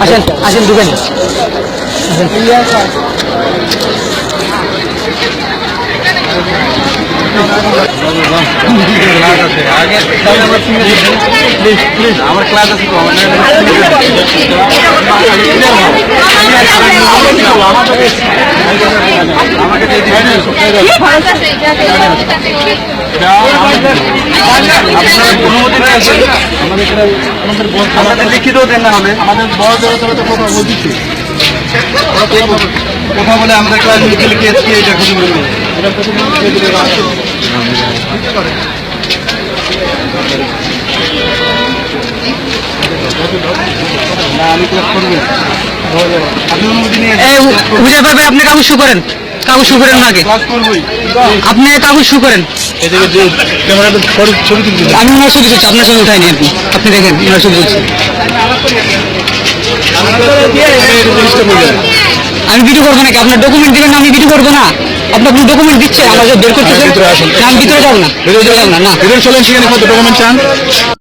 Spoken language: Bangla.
আসেন আসেন ঢুকেন আমার ক্লাস আছে তো আমাদের লিখিত দেন না হবে আমাদের বড় জোর তো কথা বলছি কথা বলে। আমাদের ক্লাস লিখে লিখে এসছি এটা করে দেবে এটা না আমি ক্লাস করব আপনি আপনি কাগজ শু করেন। কাগজ শু করেন আগে। আপনি কাগজ শু করেন। আমি ওনার ছবি দিচ্ছি আপনার ছবি উঠাইনি কি আপনি দেখেন ওনার ছবি দিচ্ছি আমি ভিডিও করব নাকি? আপনার ডকুমেন্ট দিবেন না আমি ভিডিও করব না। আপনি আপনি ডকুমেন্ট দিচ্ছেন আমাকে বের করতেছেন। না, আমি ভিতরে যাব না। ভিতরে যাব না। না। ভিতরে চলেন সেখানে কত ডকুমেন্ট চান?